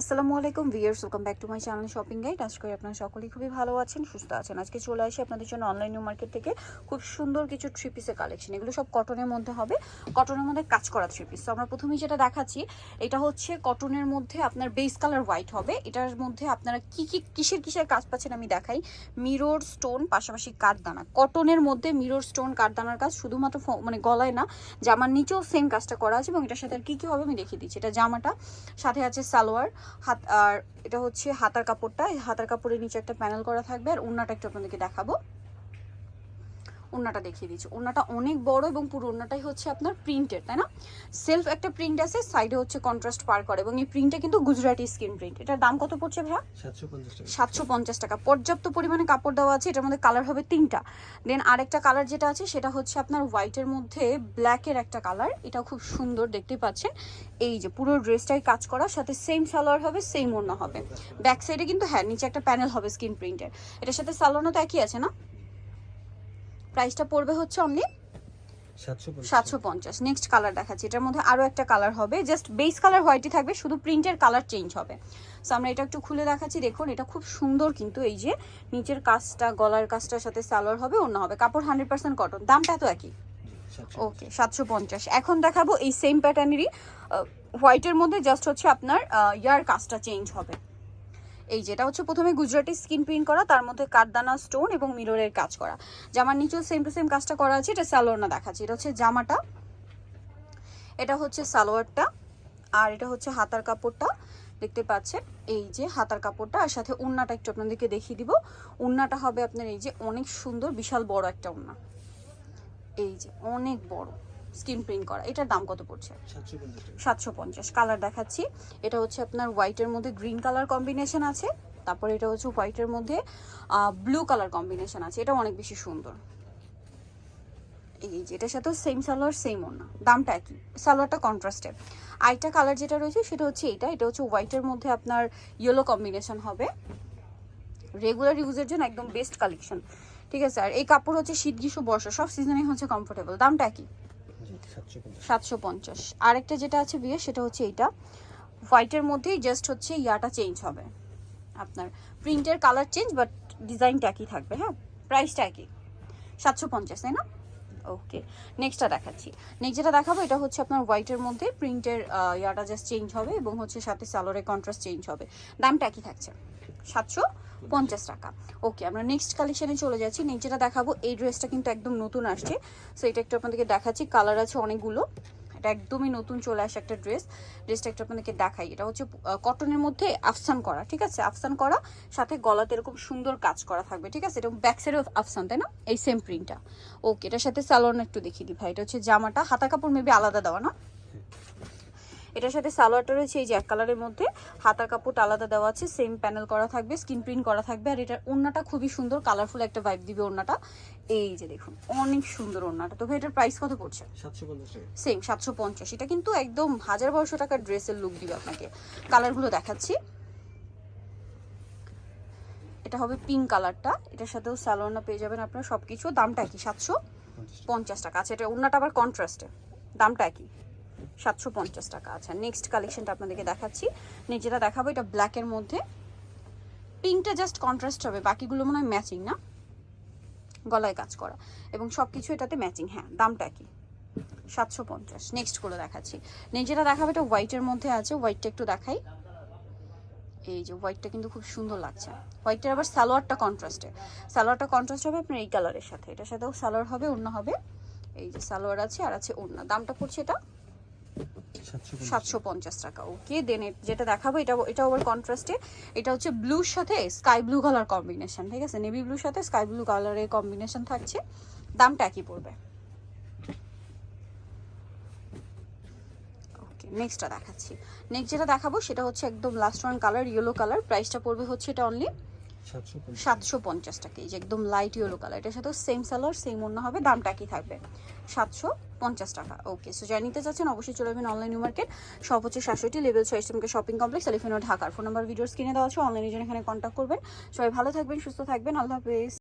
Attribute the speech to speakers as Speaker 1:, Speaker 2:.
Speaker 1: আসসালামু আলাইকুম viewers welcome back to my channel shopping guide. আজকে করি আপনারা সকলেই খুবই ভালো আছেন, সুস্থ আছেন। আজকে চলে আসি আপনাদের জন্য অনলাইন নিউ মার্কেট থেকে খুব সুন্দর কিছু থ্রি পিসের কালেকশন এগুলো সব কটনের মধ্যে হবে। কটনের মধ্যে কাজ করা থ্রি পিস তো আমরা প্রথমেই যেটা দেখাচ্ছি, এটা হচ্ছে কটনের মধ্যে আপনার বেস কালার হোয়াইট হবে। এটার মধ্যে আপনারা কি কি, কিসের কিসের কাজ পাচ্ছেন আমি দেখাই। মিরর স্টোন পাশাপাশি কাঠদানা। কটনের মধ্যে মিরর স্টোন কাঠদানার কাজ শুধুমাত্র মানে গলায় না, জামার নিচেও সেম কাজটা করা আছে এবং এটার সাথে আর কী কী হবে আমি দেখিয়ে দিচ্ছি। এটা জামাটা, সাথে আছে সালোয়ার। হাত, আর এটা হচ্ছে হাতার কাপড়টা। হাতার কাপড়ের নিচে একটা প্যানেল করা থাকবে, আর ওড়নাটা একটু আপনাদেরকে দেখাবো। ওড়নাটা দেখিয়ে দিচ্ছি ওড়নাটা অনেক বড় এবং পুরো ওড়নাটাই হচ্ছে আপনার প্রিন্টের তাই না? সেলফ একটা প্রিন্ট আছে সাইডে হচ্ছে কন্ট্রাস্ট পার করে এবং এই প্রিন্টটা কিন্তু গুজরাটি স্কিন প্রিন্ট এটার দাম কত পড়ছে ভাইয়া?
Speaker 2: সাতশো পঞ্চাশ টাকা।
Speaker 1: সাতশো পঞ্চাশ টাকা। পর্যাপ্ত পরিমাণে কাপড় দেওয়া আছে এটার মধ্যে কালার হবে তিনটা। দেন আরেকটা কালার যেটা আছে সেটা হচ্ছে আপনার হোয়াইটের মধ্যে ব্ল্যাকের একটা কালার এটা খুব সুন্দর দেখতে পাচ্ছেন। এই যে পুরো ড্রেসটাই কাজ করা সাথে সেম সালোয়ার হবে সেম ওড়না হবে। ব্যাক সাইডে কিন্তু হ্যাঁ নিচে একটা প্যানেল হবে স্কিন প্রিন্টের এটার সাথে সালোয়ারও তো একই আছে না? প্রাইসটা পড়বে হচ্ছে অনলি
Speaker 2: সাতশো পঞ্চাশ।
Speaker 1: নেক্সট কালার দেখাচ্ছি। এটার মধ্যে আরও একটা কালার হবে। জাস্ট বেস কালার হোয়াইটই থাকবে শুধু প্রিন্টের কালার চেঞ্জ হবে। সো আমরা এটা একটু খুলে দেখাচ্ছি। দেখুন এটা খুব সুন্দর কিন্তু এই যে নিচের কাজটা গলার কাজটার সাথে সালোয়ার হবে অন্য হবে। কাপড় হান্ড্রেড পার্সেন্ট কটন দামটা তো একই। ওকে সাতশো পঞ্চাশ। এখন দেখাবো এই সেম প্যাটার্নেরই হোয়াইটের মধ্যে জাস্ট হচ্ছে আপনার ইয়ার কাজটা চেঞ্জ হবে। এই যেটা হচ্ছে প্রথমে গুজরাটি স্কিন প্রিন্ট করা, তার মধ্যে কাঠদানা স্টোন এবং মিররের কাজ করা। জামার নিচেও সেম টু সেম কাজটা করা আছে, এটা সালোয়ার না দেখাচ্ছি, এটা হচ্ছে জামাটা। এটা হচ্ছে সালোয়ারটা, আর এটা হচ্ছে হাতার কাপড়টা। দেখতে পাচ্ছেন, এই যে হাতার কাপড়টা, আর সাথে উন্নাটা একটু আপনাদেরকে দেখিয়ে দিব। উন্নাটা হবে আপনার এই যে অনেক সুন্দর, বিশাল বড় একটা উন্না। এই যে, অনেক বড়। স্কিন প্রিন্ট করা এটার দাম কত পড়ছে?
Speaker 2: সাতশো পঞ্চাশ
Speaker 1: কালার দেখাচ্ছি। এটা হচ্ছে আপনার হোয়াইটের মধ্যে গ্রিন কালার কম্বিনেশন আছে তারপর এটা হচ্ছে হোয়াইটের মধ্যে ব্লু কালার কম্বিনেশন আছে। এটা অনেক বেশি সুন্দর। এই যে এটার সাথেও সেম সালোয়ার সেম ওনা দামটা একই। সালোয়ারটা কন্ট্রাস্টেড আরেকটা কালার যেটা রয়েছে সেটা হচ্ছে এটা। এটা হচ্ছে হোয়াইটের মধ্যে আপনার ইয়েলো কম্বিনেশন হবে। রেগুলার ইউজের জন্য একদম বেস্ট কালেকশন ঠিক আছে? আর এই কাপড় হচ্ছে শীত গ্রীষ্ম বর্ষা সব সিজনে হচ্ছে কমফোর্টেবল দামটা একই।
Speaker 2: সাতশো পঞ্চাশ।
Speaker 1: আরেকটা যেটা আছে বিয়ে, সেটা হচ্ছে এইটা। হোয়াইটের মধ্যেই জাস্ট হচ্ছে ইয়াটা চেঞ্জ হবে। আপনার প্রিন্টের কালার চেঞ্জ বাট ডিজাইনটা একই থাকবে হ্যাঁ? প্রাইসটা একই। সাতশো পঞ্চাশ, তাই না? ওকে নেক্সটটা দেখাচ্ছি। নেক্সট যেটা দেখাবো, এটা হচ্ছে আপনার হোয়াইটের মধ্যে প্রিন্টের ইয়াটা জাস্ট চেঞ্জ হবে এবং হচ্ছে সাথে সালোয়ারের কন্ট্রাস্ট চেঞ্জ হবে। দামটা একই থাকছে, সাতশো পঞ্চাশ টাকা। ওকে আমরা নেক্সট কালেকশানে চলে যাচ্ছি। নেক্সট যেটা দেখাবো, এই ড্রেসটা কিন্তু একদম নতুন আসছে। সো এটা একটু আপনাদেরকে দেখাচ্ছি কালার আছে অনেকগুলো। এটা একদমই নতুন চলে আসে একটা ড্রেস ড্রেসটা একটু আপনাদেরকে দেখাই। এটা হচ্ছে কটনের মধ্যে আফসান করা, ঠিক আছে? আফসান করা, সাথে গলাতে এরকম সুন্দর কাজ করা থাকবে, ঠিক আছে? এরকম ব্যাক সাইডে আফসান, তাই না? এই সেম প্রিন্টটা ওকে এটার সাথে স্যালোয়ার একটু দেখিয়ে দিই ভাই। এটা হচ্ছে জামাটা হাতা কাপড় মেবি আলাদা দেওয়া না। এটার সাথে সালোয়ারটা রয়েছে এই যে এক কালারের মধ্যে। হাতার কাপড় আলাদা দেওয়া আছে সেম প্যানেল করা থাকবে স্কিন প্রিন্ট করা থাকবে আর এটার ওড়নাটা খুবই সুন্দর কালারফুল একটা ভাইব দিবে ওড়নাটা। এই যে দেখুন অনেক সুন্দর ওড়নাটা। তো ভাই এটার প্রাইস কত পড়ছে? সেম সাতশো পঞ্চাশ। এটা কিন্তু একদম হাজার বারোশো টাকার ড্রেসের লুক দিবে আপনাকে। কালারগুলো দেখাচ্ছি। এটা হবে পিঙ্ক কালারটা এটার সাথেও স্যালোনা পেয়ে যাবেন আপনার সব কিছু দামটা একই সাতশো
Speaker 2: পঞ্চাশ টাকা।
Speaker 1: আচ্ছা এটা অন্যটা আবার কন্ট্রাস্টে দামটা একই। সাতশো পঞ্চাশ টাকা আচ্ছা নেক্সট কালেকশনটা আপনাদেরকে দেখাচ্ছি। নেক্সট যেটা দেখাবো, এটা ব্ল্যাকের মধ্যে। পিঙ্কটা জাস্ট কন্ট্রাস্ট হবে, বাকিগুলো মনে হয় ম্যাচিং না? গলায় কাজ করা। এবং সব কিছু এটাতে ম্যাচিং হ্যাঁ দামটা একই। সাতশো পঞ্চাশ নেক্সট করে দেখাচ্ছি। নেক্সট যেটা দেখাবো, এটা হোয়াইটের মধ্যে আছে হোয়াইটটা একটু দেখাই। এই যে হোয়াইটটা কিন্তু খুব সুন্দর লাগছে। হোয়াইটের আবার সালোয়ারটা কন্ট্রাস্টে সালোয়ারটা কন্ট্রাস্ট হবে আপনার এই কালারের সাথে। এটার সাথেও সালোয়ার হবে অন্য হবে। এই যে সালোয়ার আছে আর আছে ওড়না। দামটা পড়ছে এটা
Speaker 2: সাতশো পঞ্চাশ
Speaker 1: টাকা ওকে দেন যেটা দেখাবো এটা এটা ওভার কন্ট্রাস্টে এটা হচ্ছে ব্লুর সাথে স্কাই ব্লু কালার কম্বিনেশন ঠিক আছে? নেভি ব্লুর সাথে স্কাই ব্লু কালারের কম্বিনেশন থাকছে। দামটা একই পড়বে। নেক্সটটা দেখাচ্ছি। নেক্সট যেটা দেখাবো, সেটা হচ্ছে একদম last one colour yellow colour প্রাইসটা পড়বে হচ্ছে এটা অনলি
Speaker 2: সাতশো পঞ্চাশ।
Speaker 1: টাকা, এই যে একদম লাইট ইয়েলো কালার এটার সাথে সেম সালোয়ার সেম অন্য হবে, দামটা কি থাকবে। সাতশো পঞ্চাশ টাকা ওকে সো যারা নিতে চাচ্ছেন, অবশ্যই চলে যাবেন অনলাইন মার্কেট সব হচ্ছে সাতষট্টি লেভেল ছয় এসএমকে শপিং কমপ্লেক্স এলিফেনো ঢাকার ফোন নাম্বার ভিডিওস কিনে দেওয়া আছে অনলাইনের জন্য এখানে কন্ট্যাক্ট করবেন। সবাই ভালো থাকবেন, সুস্থ থাকবেন, আল্লাহ হাফেজ।